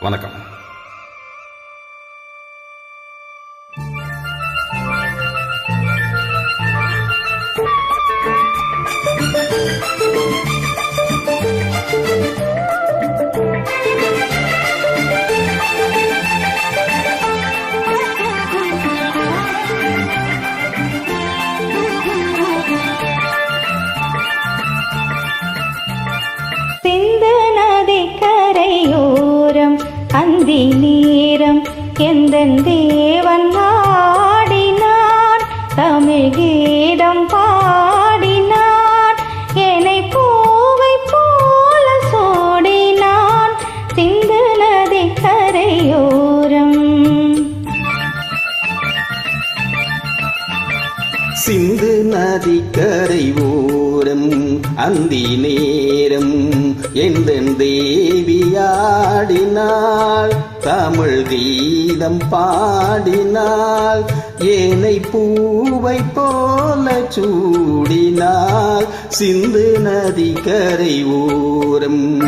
வணக்கம். அந்தி நேரம் எந்த தேவன் ஆடினார் தமிழ் கீதம் பாடினார் என்னை பூவை போல சோடினான். சிந்து நதி கரையோரம். சிந்து நதி கரையோரம் அந்தி நேரம் எந்த தேவியாடினாள் தமிழ் கீதம் பாடினாள் ஏனை பூவை போல சூடினாள் சிந்து நதி கரை ஓரம்.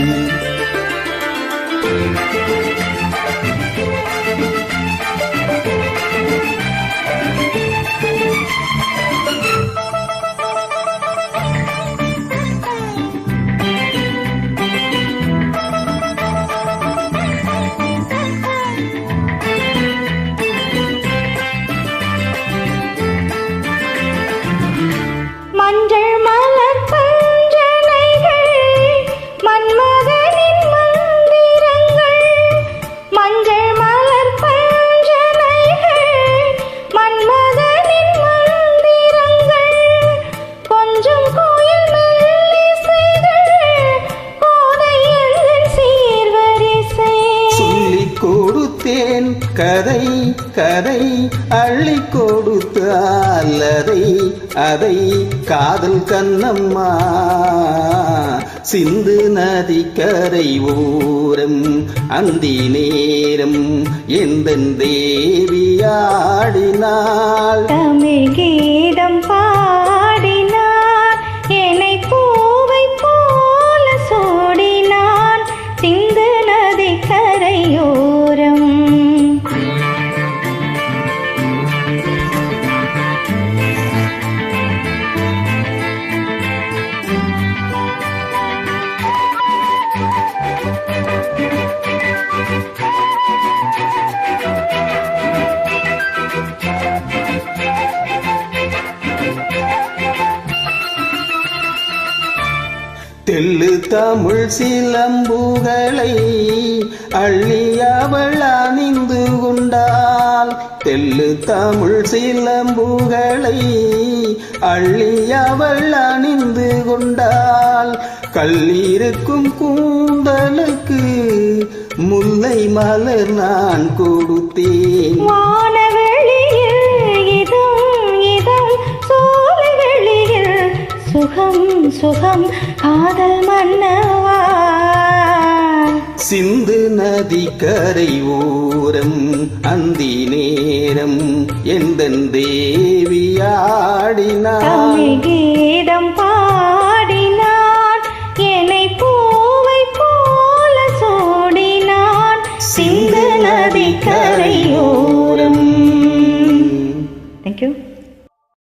கதை கதை அள்ளி கொடுத்தால் அதை அதை காதல் கண்ணம்மா. சிந்து நதி கரை ஓரம் அந்தி நேரம் எந்த தேவியாடினாள் தமிழ் கீதம் பா தெல்லு தமிழ் சிலம்புகளை அள்ளி அவள் அணிந்து கொண்டாள். தெல்லு தமிழ் சிலம்புகளை அள்ளி அவள் அணிந்து கொண்டாள். கல்லிருக்கும் கூந்தலுக்கு முல்லை மலர் நான் கொடுத்தேன். சுகம் சுகம் காதல் மன்னவா? சிந்து நதிக்கரை ஓரம் அந்தி நேரம் எந்த தேவியாடினார் கீதம் பாடினார் என்னை பூவை போல சோடினார் சிந்து நதிக்கரை